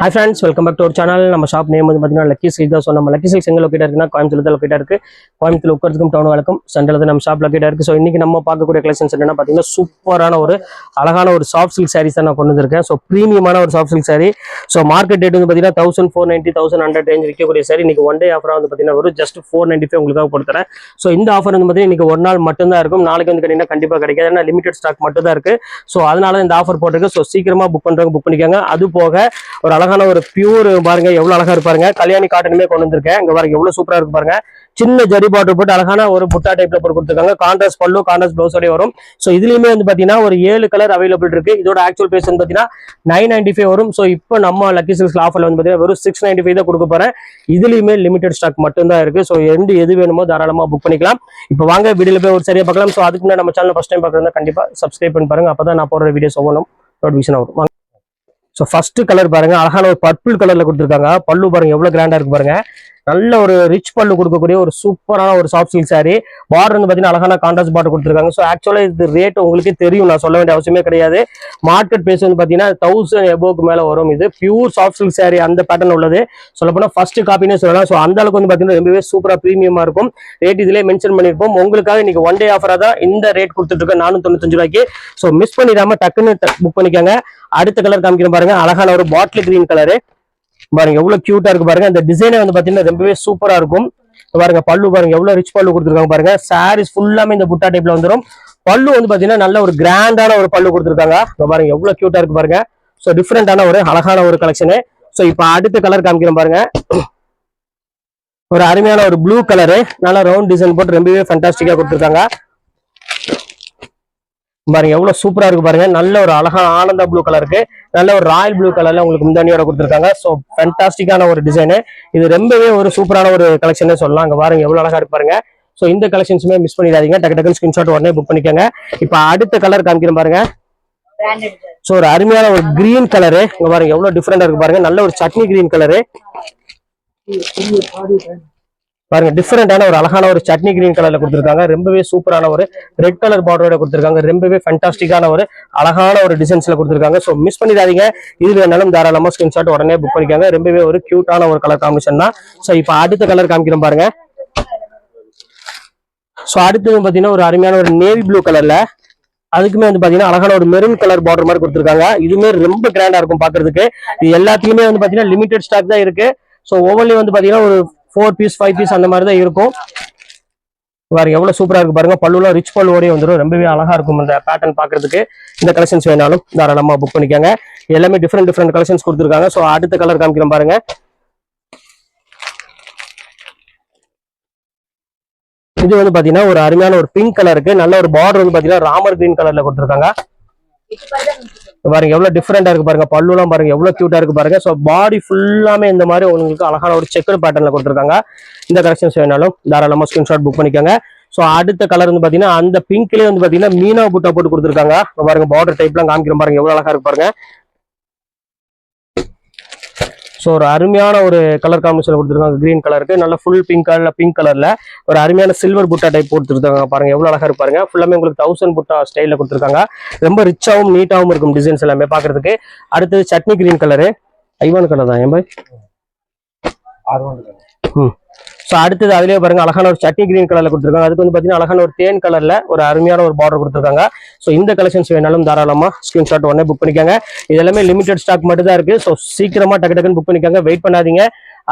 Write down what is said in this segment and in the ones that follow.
Hi friends welcome back to ஒரு channel நம்ம shop name வந்து பார்த்தீங்கன்னா லக்கி சில்க் தான் ஸோ நம்ம லக்கி சில்க் எங்கே லொக்கேட் இருக்குன்னா கோயம்புத்தூர் தான் லொக்கேட் இருக்குது கோயம்புத்தூர் உட்கறதுக்கும் டவுன் வழக்கம் சென்டரில் தான் நம்ம ஷாப் லொக்கேட் இருக்குது ஸோ இன்னைக்கு நம்ம பார்க்கக்கூடிய கலெக்ஷன்ஸ் என்னென்னா பார்த்தீங்கன்னா சூப்பரான ஒரு அழகான ஒரு சாஃப்ட் சில்க் சாரீஸ் தான் நான் கொண்டு வந்திருக்கேன். ஸோ ப்ரீமியமான ஒரு soft silk sari so market rate வந்து பார்த்தீங்கன்னா thousand four ninety thousand hundred range விற்கக்கூடிய சாரி இன்னைக்கு ஒன் டே ஆஃபராக வந்து பார்த்தீங்கன்னா ஒரு ஜஸ்ட் ஃபோர் நைன்ட்டி ஃபைவ் உங்களுக்காக கொடுத்துறேன். ஸோ இந்த ஆஃபர் வந்து பார்த்தீங்கன்னா இன்னைக்கு ஒரு நாள் மட்டும்தான் இருக்கும். நாளைக்கு வந்து கேட்டீங்கன்னா கண்டிப்பாக கிடைக்காது. ஏன்னா லிமிடெட் ஸ்டாக் மட்டும் தான் இருக்கு. ஸோ அதனால இந்த ஆஃபர் போட்டிருக்கு. ஸோ சீக்கிரமா புக் பண்றவங்க புக் பண்ணிக்கோங்க. அது போக ஒரு அழகான ஒரு பியூர் பாருங்க எவ்வளவு அழகா இருப்பாருங்க கல்யாணி காட்டனுமே கொண்டு வந்திருக்கேன். இங்க பாருங்க எவ்வளவு சூப்பரா இருக்கு பாருங்க. சின்ன ஜரி பாட்டு போட்டு அழகான ஒரு புட்டா டைப்ல போட்டு கொடுத்துருக்காங்க. கான்ட்ராஸ்ட் பல்லு கான்ட்ராஸ்ட் பிளவுஸோடய வரும். ஸோ இதுலயுமே வந்து பாத்தீங்கன்னா ஒரு ஏழு கலர் அவைலபிள் இருக்கு. இதோட ஆக்சுவல் பிரைஸ் வந்து பாத்தீங்கன்னா நைன் நைன்டி ஃபைவ் வரும். ஸோ இப்போ நம்ம லக்கி சில்க்ஸ் ஆஃபர்ல வந்து பாத்தீங்கன்னா வெறும் சிக்ஸ் நைன்டி ஃபைவ் தான் கொடுக்க போறேன். இதுலயுமே லிமிடெட் ஸ்டாக் மட்டும் தான் இருக்கு. ஸோ எந்த எது வேணுமோ தாராளமா புக் பண்ணிக்கலாம். இப்போ வாங்க வீடியோல போய் ஒரு சரியா பார்க்கலாம். ஸோ அதுக்கு முன்னாடி நம்ம சேனல் ஃபர்ஸ்ட் டைம் பார்க்கறதா கண்டிப்பா சப்ஸ்கிரைப் பண்ணி பாருங்க. அப்பதான் நான் போடுற வீடியோஸ் ஒவ்வொன்றும் நோட்டிஃபிகேஷன் வரும். ஸோ ஃபர்ஸ்ட் கலர் பாருங்க. அழகான ஒரு பர்பிள் கலர்ல கொடுத்துருக்காங்க. பல்லு பாருங்க எவ்வளவு கிராண்டா இருக்கு பாருங்க. நல்ல ஒரு ரிச் பல்லு கொடுக்கக்கூடிய ஒரு சூப்பரான ஒரு சாஃப்ட் சில்க் சாரி பார்டர் வந்து அழகான கான்ட்ராஸ்ட் பார்டர் கொடுத்துருக்காங்க. ஸோ ஆக்சுவலா இது ரேட் உங்களுக்கே தெரியும். நான் சொல்ல வேண்டிய அவசியமே கிடையாது. மார்க்கெட் பிரைஸ் வந்து பாத்தீங்கன்னா தௌசண்ட் எபோக்கு மேல வரும். இது பியூர் சாஃப்ட் சில்க் சாரி அந்த பேட்டர்ன் உள்ளது. சொல்ல போனா ஃபர்ஸ்ட் காப்பினே சொல்லலாம். ஸோ அந்த அளவுக்கு வந்து பாத்தீங்கன்னா ரொம்பவே சூப்பரா ப்ரீமியமாக இருக்கும். ரேட் இதுலயே மென்ஷன் பண்ணிருப்போம். உங்களுக்காக இன்னைக்கு ஒன் டே ஆஃபரா தான் இந்த ரேட் கொடுத்துட்டு இருக்கேன் நானூத்தி தொண்ணூத்தஞ்சு ரூபாய்க்கு. ஸோ மிஸ் பண்ணிடாம டக்குன்னு புக் பண்ணிக்கோங்க. அடுத்த கலர் காமிக்கிறேன் பாருங்க. அழகான ஒரு பாட்டில் கிரீன் கலரு பாருங்க எவ்வளவு கியூட்டா இருக்கு பாருங்க. இந்த டிசைனே வந்து பாத்தீங்கன்னா ரொம்பவே சூப்பரா இருக்கும். பாருங்க பல்லு பாருங்க. எவ்வளவு ரிச் பல்லு கொடுத்துருக்காங்க பாருங்க. சாரீஸ் ஃபுல்லாமே இந்த புட்டா டைப்ல வந்துடும் பல்லு வந்து பாத்தீங்கன்னா நல்ல ஒரு கிராண்டான ஒரு பல்லு கொடுத்துருக்காங்க. பாருங்க எவ்வளவு கியூட்டா இருக்கு பாருங்க. ஸோ டிஃப்ரெண்டான ஒரு அழகான ஒரு கலெக்ஷனு ஸோ இப்போ அடுத்த கலர் காமிக்கிறேன் பாருங்க. ஒரு அருமையான ஒரு ப்ளூ கலரு நல்லா ரவுண்ட் டிசைன் போட்டு ரொம்பவே ஃபண்டாஸ்டிக்கா கொடுத்துருக்காங்க. பாருங்க எவ்வளவு சூப்பரா இருக்கு பாருங்க. நல்ல ஒரு அழகான ஆனந்தா ப்ளூ கலருக்கு நல்ல ஒரு ராயல் ப்ளூ கலர்ல உங்களுக்கு முந்தானியோட கொடுத்துருக்காங்க. ஸோ ஃபண்டாஸ்டிக்கான ஒரு டிசைனு இது ரொம்பவே ஒரு சூப்பரான ஒரு கலெக்ஷன் சொல்லலாம். அங்க பாருங்க எவ்வளவு அழகா இருக்கு பாருங்க. ஸோ இந்த கலெக்ஷன்ஸுமே மிஸ் பண்ணிடாதீங்க. டக்கு டக்குன்னு ஸ்கிரீன்ஷாட் உடனே புக் பண்ணிக்கோங்க. இப்போ அடுத்த கலர் காமிக்கிறேன் பாருங்க. ஸோ ஒரு அருமையான ஒரு கிரீன் கலரு இங்க பாருங்க எவ்வளோ டிஃப்ரெண்டா இருக்கு பாருங்க. நல்ல ஒரு சட்னி கிரீன் கலரு பாருங்க டிஃப்ரெண்டான ஒரு அழகான ஒரு சட்னி கிரீன் கலர்ல கொடுத்துருக்காங்க. ரொம்பவே சூப்பரான ஒரு ரெட் கலர் பார்டரோட கொடுத்துருக்காங்க. ரொம்பவே ஃபண்டாஸ்டிக்கான ஒரு அழகான ஒரு டிசைன்ஸ்ல கொடுத்துருக்காங்க. ஸோ மிஸ் பண்ணிடாதீங்க. இது வேணாலும் தாராளமா ஸ்கிரீன்ஷாட் உடனே புக் பண்ணிக்காங்க. ரொம்பவே ஒரு கியூட்டான ஒரு கலர் காம்பினேஷன் தான். ஸோ இப்போ அடுத்த கலர் காமிக்கிறோம் பாருங்க. ஸோ அடுத்தது பார்த்தீங்கன்னா ஒரு அருமையான ஒரு நேவி ப்ளூ கலரில் அதுக்குமே வந்து பாத்தீங்கன்னா அழகான ஒரு மெரூன் கலர் பார்டர் மாதிரி கொடுத்துருக்காங்க. இதுமே ரொம்ப கிராண்டா இருக்கும் பாக்குறதுக்கு. இது எல்லாத்துலயுமே வந்து பாத்தீங்கன்னா லிமிடெட் ஸ்டாக் தான் இருக்கு. ஸோ ஒவ்வொன்றிலையும் வந்து பாத்தீங்கன்னா ஒரு ஃபோர் பீஸ் ஃபைவ் பீஸ் அந்த மாதிரி தான் இருக்கும். பாருங்க எவ்வளவு சூப்பரா இருக்கு பாருங்க. பல்லுலாம் ரிச் பல்லுவோடய வந்துடும் ரொம்பவே அழகா இருக்கும் இந்த பேட்டர்ன் பாக்குறதுக்கு. இந்த கலெக்ஷன்ஸ் வேணாலும் தாராளமா புக் பண்ணிக்காங்க. எல்லாமே டிஃப்ரெண்ட் டிஃப்ரெண்ட் கலெக்ஷன்ஸ் கொடுத்துருக்காங்க. ஸோ அடுத்த கலர் காமிக்கிறோம் பாருங்க. இது வந்து பாத்தீங்கன்னா ஒரு அருமையான ஒரு பிங்க் கலருக்கு நல்ல ஒரு பார்டர் வந்து பாத்தீங்கன்னா ராமர் கிரீன் கலர்ல கொடுத்துருக்காங்க. பாருங்க எவ்வளவு டிஃப்ரெண்டா இருக்கு பாருங்க. பல்லுலாம் பாருங்க எவ்வளவு கியூட்டா இருக்கு பாருங்க. ஸோ பாடி ஃபுல்லாமே இந்த மாதிரி உங்களுக்கு அழகான ஒரு செக்கர் பேட்டர்ல கொடுத்துருக்காங்க. இந்த கலெக்ஷன்ஸ் வேணாலும் தாராளமா ஸ்கிரீன்ஷாட் புக் பண்ணிக்கோங்க. ஸோ அடுத்த கலர் வந்து பாத்தீங்கன்னா அந்த பிங்க்லயே வந்து பாத்தீங்கன்னா மீனா புட்டா போட்டு கொடுத்துருக்காங்க. பாருங்க பார்டர் டைப்லாம் காமிக்கிறோம் பாருங்க எவ்வளவு அழகா இருக்கு பாருங்க. ஸோ ஒரு அருமையான ஒரு கலர் காம்பினேஷன் கொடுத்துருக்காங்க. கிரீன் கலருக்கு நல்ல ஃபுல் பிங்க் கலர்ல பிங்க் கலர்ல ஒரு அருமையான சில்வர் புட்டா டைப் கொடுத்துருக்காங்க பாருங்க. எவ்வளவு அழகா இருக்கு பாருங்க. ஃபுல்லாமே உங்களுக்கு தௌசண்ட் புட்டா ஸ்டைல கொடுத்துருக்காங்க. ரொம்ப ரிச்சாவும் நீட்டாவும் இருக்கும் டிசைன்ஸ் எல்லாமே பாக்குறதுக்கு. அடுத்தது சட்னி கிரீன் கலரு ஐவான் கலர் தான் ஏன் பாய்? ம். ஸோ அடுத்தது அதுலயே பாருங்க அழகான ஒரு சட்னி கிரீன் கலர்ல கொடுத்துருக்காங்க. அதுக்கு வந்து பார்த்தீங்கன்னா அழகான ஒரு தேன் கலர்ல ஒரு அருமையான ஒரு பார்டர் கொடுத்துருக்காங்க. ஸோ இந்த கலெக்ஷன்ஸ் வேணாலும் தாராளமா ஸ்கிரீன்ஷாட் உடனே புக் பண்ணிக்கோங்க. இது எல்லாமே லிமிடெட் ஸ்டாக் மட்டும் தான் இருக்கு. ஸோ சீக்கிரமா டக்கு டக்குன்னு புக் பண்ணிக்கோங்க. வெயிட் பண்ணாதீங்க.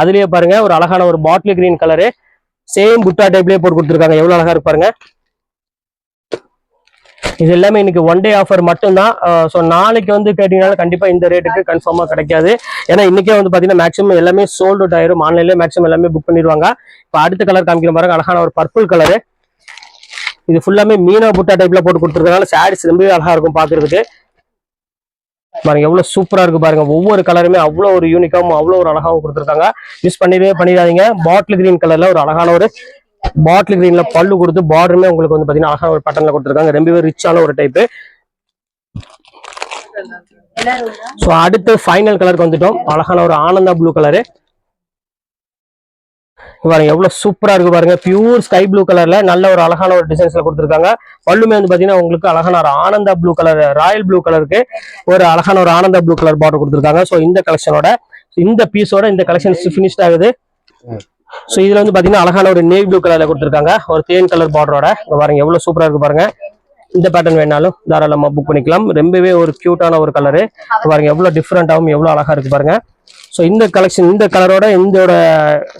அதுலயே பாருங்க ஒரு அழகான ஒரு பாட்டில் கிரீன் கலரு சேம் புட்டா டைப்லேயே போட்டு கொடுத்துருக்காங்க. எவ்வளவு அழகா இருக்கு பாருங்க. இது எல்லாமே இன்னைக்கு ஒன் டே ஆஃபர் மட்டும்தான். ஸோ நாளைக்கு வந்து கேட்டீங்கனாலும் கண்டிப்பாக இந்த ரேட்டுக்கு கன்ஃபார்மாக கிடைக்காது. ஏன்னா இன்னைக்கே வந்து பார்த்தீங்கன்னா மேக்ஸிமம் எல்லாமே சோல்ட் அவுட் ஆயிரும். மேக்ஸிமம் எல்லாமே புக் பண்ணிடுவாங்க. இப்போ அடுத்த கலர் காமிக்கிற பாருங்க அழகான ஒரு பர்பிள் கலரு இது ஃபுல்லாமே மீனா புட்டா டைப்பில் போட்டு கொடுத்துருக்கனால சாரீஸ் ரொம்பவே அழகாக இருக்கும் பாக்குறதுக்கு. பாருங்க எவ்வளவு சூப்பரா இருக்கு பாருங்க. ஒவ்வொரு கலருமே அவ்வளவு ஒரு யூனிக்காவும் அவ்வளவு ஒரு அழகாவும் கொடுத்துருக்காங்க. மிஸ் பண்ணிடவே பண்ணிடாதீங்க. பாட்டில் கிரீன் கலர்ல ஒரு அழகான ஒரு பாட்டில் கிரீன்ல பல்லு கொடுத்து பார்டருமே உங்களுக்கு வந்து பாத்தீங்கன்னா அழகான ஒரு பட்டன்ல கொடுத்துருக்காங்க. ரொம்பவே ரிச்சான ஒரு டைப் ஸோ அடுத்து ஃபைனல் கலருக்கு வந்துட்டோம். அழகான ஒரு ஆனந்தா ப்ளூ கலரு பாருங்க எவ்வளவு சூப்பரா இருக்கு பாருங்க. பியூர் ஸ்கை ப்ளூ கலர்ல நல்ல ஒரு அழகான ஒரு டிசைன்ஸ்ல கொடுத்துருக்காங்க. பல்லுமே வந்து பாத்தீங்கன்னா உங்களுக்கு அழகான ஒரு Ananda blue colour royal blue கலருக்கு ஒரு அழகான ஒரு ஆனந்தா ப்ளூ கலர் பார்டர் கொடுத்துருக்காங்க. ஸோ இந்த கலெக்ஷனோட இந்த பீஸோட இந்த கலெக்ஷன் ஃபினிஷ்ட் ஆகுது. ஸோ இதுல வந்து பாத்தீங்கன்னா அழகான ஒரு நேவி ப்ளூ கலர்ல கொடுத்துருக்காங்க. ஒரு தேன் கலர் பார்டரோட இங்கே பாருங்க எவ்வளவு சூப்பரா இருக்கு பாருங்க. இந்த பேட்டர்ன் வேணாலும் தாராளமாக புக் பண்ணிக்கலாம். ரொம்பவே ஒரு க்யூட்டான ஒரு கலரு பாருங்க எவ்வளோ டிஃப்ரெண்ட்டாகவும் எவ்வளவு அழகா இருக்கு பாருங்க. ஸோ இந்த கலெக்ஷன் இந்த கலரோட இந்தோட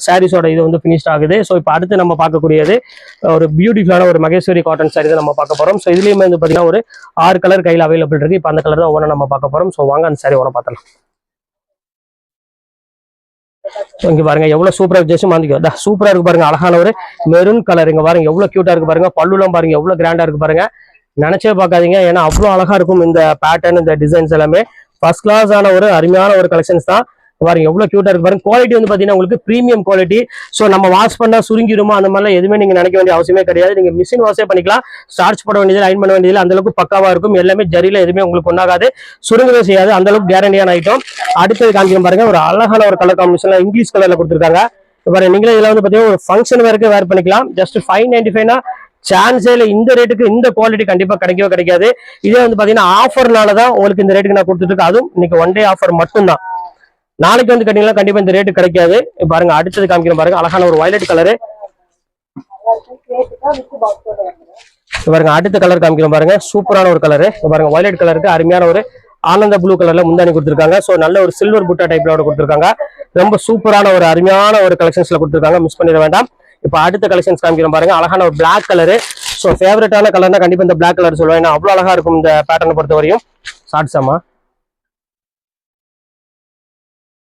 சாரீஸோட இது வந்து ஃபினிஷ்ட் ஆகுது. ஸோ இப்போ அடுத்து நம்ம பார்க்கக்கூடியது ஒரு பியூட்டிஃபுல்லான ஒரு மகேஸ்வரி காட்டன் சாரீ தான் நம்ம பார்க்க போறோம். ஸோ இதுலயுமே வந்து பார்த்தீங்கன்னா ஒரு ஆறு கலர் கையில் அவைலபிள் இருக்கு. இப்போ அந்த கலர் தான் ஒவ்வொன்றா நம்ம பார்க்க போறோம். ஸோ வாங்க அந்த சாரி ஒன்று பார்த்தலாம் இங்க பாருங்க எவ்வளவு சூப்பரா வித்தியாசம் வாங்கிக்கோ சூப்பரா இருக்கு பாருங்க அழகான ஒரு மெரூன் கலர் இங்க பாருங்க எவ்வளவு கியூட்டா இருக்கு பாருங்க பல்லுலாம் பாருங்க எவ்வளவு கிராண்டா இருக்கு பாருங்க. நினைச்சே பார்க்காதீங்க ஏன்னா அவ்வளவு அழகா இருக்கும் இந்த பேட்டர்ன் இந்த டிசைன்ஸ் எல்லாமே. ஃபர்ஸ்ட் கிளாஸ் ஆன ஒரு அருமையான ஒரு கலெக்ஷன்ஸ் தான். பாருங்க எவ்வளவு கியூட்டா இருக்கு பாருங்க. குவாலிட்டி வந்து பாத்தீங்கன்னா உங்களுக்கு பிரீமியம் குவாலிட்டி ஸோ நம்ம வாஷ் பண்ணா சுருங்கிடுமா அந்த மாதிரிலாம் எதுவுமே நீங்க நினைக்க வேண்டிய அவசியமே கிடையாது. நீங்க மிஷின் வாஷே பண்ணிக்கலாம். ஸ்டார்ச் போட வேண்டியது அயன் பண்ண வேண்டியது அந்த அளவுக்கு பக்காவா இருக்கும். எல்லாமே ஜரியில எதுவுமே உங்களுக்கு ஒன்றாகாது சுருங்கவே செய்யாது. அந்த அளவுக்கு கேரண்டியான ஐட்டம் அடுத்தது காமிக்கிறோம் பாருங்க ஒரு அழகான ஒரு கலர் காம்பினேஷன்ல இங்கிலீஷ் கலர்ல கொடுத்துருக்காங்க. பாருங்க நீங்களே இதுல வந்து பாத்தீங்கன்னா ஒரு ஃபங்க்ஷன் வரைக்கும் வேர் பண்ணிக்கலாம். ஜஸ்ட் ஃபைவ் நைன்டி ஃபைவ்னா சான்ஸே இல்லை இந்த ரேட்டுக்கு இந்த குவாலிட்டி கண்டிப்பாக கிடைக்கவே கிடைக்காது. இதே வந்து பார்த்தீங்கன்னா ஆஃபர்னால தான் உங்களுக்கு இந்த ரேட்டுக்கு நான் கொடுத்துட்டு அதுவும் இன்னைக்கு ஒன் டே ஆஃபர் மட்டும்தான். நாளைக்கு வந்து கட்டிங்களா கண்டிப்பா இந்த ரேட்டு கிடைக்காது. பாருங்க அடுத்தது காமிக்கிறேன் பாருங்க அழகான ஒரு வயலட் கலரு பாருங்க அடுத்த கலர் காமிக்கிறோம் பாருங்க சூப்பரான ஒரு கலரு பாருங்க வயலட் கலருக்கு அருமையான ஒரு ஆனந்த ப்ளூ கலர்ல முந்தானி கொடுத்துருக்காங்க. ஸோ நல்ல ஒரு சில்வர் புட்டா டைப்ல கொடுத்துருக்காங்க. ரொம்ப சூப்பரான ஒரு அருமையான ஒரு கலெக்ஷன்ஸ்ல கொடுத்துருக்காங்க. மிஸ் பண்ணிட வேண்டாம். இப்போ அடுத்த கலெக்ஷன்ஸ் காமிக்கிறோம் பாருங்க அழகான ஒரு பிளாக் கலரு ஸோ ஃபேவரட்டான கலர்னா கண்டிப்பா இந்த பிளாக் கலர் சொல்லுவேன். ஏன்னா அவ்வளோ அழகா இருக்கும் இந்த பேட்டர்னை பொறுத்த வரையும் ஷார்ட்ஸாமா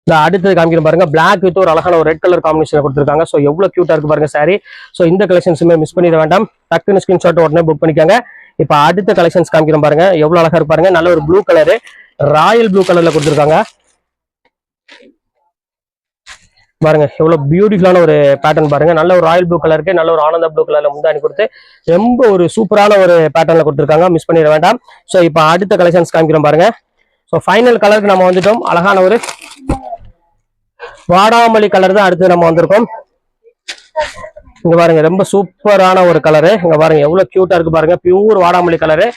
இந்த அடுத்தது காமிக்கிறோம் பாருங்க பிளாக் வித் ஒரு அழகான ஒரு ரெட் கலர் காம்பினேஷன் கொடுத்துருக்காங்க. ஸோ எவ்வளோ கியூட்டா இருக்கு பாருங்க சாரி ஸோ இந்த கலெக்ஷன்ஸுமே மிஸ் பண்ணிட வேண்டாம். டக்குன்னு ஸ்கிரீன்ஷாட் உடனே புக் பண்ணிக்கோங்க. இப்போ அடுத்த கலெக்ஷன்ஸ் காமிக்கிறோம் பாருங்க எவ்வளோ அழகா இருக்கு பாருங்க. நல்ல ஒரு ப்ளூ கலரு ராயல் ப்ளூ கலர்ல கொடுத்துருக்காங்க. பாருங்க எவ்வளவு பியூட்டிஃபுல்லான ஒரு பேட்டர்ன் பாருங்க. நல்ல ஒரு ராயல் ப்ளூ கலருக்கு நல்ல ஒரு ஆனந்த ப்ளூ கலர்ல முந்தாணி கொடுத்து ரொம்ப ஒரு சூப்பரான ஒரு பேட்டர்ல கொடுத்துருக்காங்க. மிஸ் பண்ணிட வேண்டாம். ஸோ இப்போ அடுத்த கலெக்ஷன்ஸ் காமிக்கிறோம் பாருங்க. ஸோ ஃபைனல் கலருக்கு நம்ம வந்துட்டோம். அழகான ஒரு வாடாமல்லி கலர் தான் அடுத்து நம்ம வந்திருக்கோம். இங்க பாருங்க ரொம்ப சூப்பரான ஒரு கலரு இங்க பாருங்க எவ்வளவு கியூட்டா இருக்கு பாருங்க. பியூர் வாடாமல்லி கலரு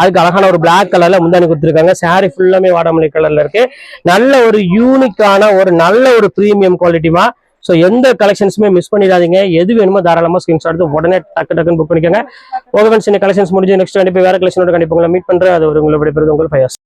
அதுக்கு அழகான ஒரு பிளாக் கலர்ல முந்தானி கொடுத்துருக்காங்க. சாரி ஃபுல்லாமே வாடாமல்லி கலர்ல இருக்கு. நல்ல ஒரு யூனிக்கான ஒரு நல்ல ஒரு ப்ரீமியம் குவாலிட்டிமா ஸோ எந்த கலெக்ஷன்ஸுமே மிஸ் பண்ணிடாதீங்க. எது வேணுமோ தாராளமா ஸ்கிரீன்ஷாட் எடுத்து உடனே டக்கு டக்குன்னு புக் பண்ணிக்கோங்க. ஓகே இந்த கலெக்ஷன்ஸ் முடிஞ்சு நெக்ஸ்ட் கண்டிப்பா வேற கலெக்ஷனோட கண்டிப்பா மீட் பண்றேன். அது ஒரு உங்களை விடைபெறுது உங்கள் ஃபயர்ஸ்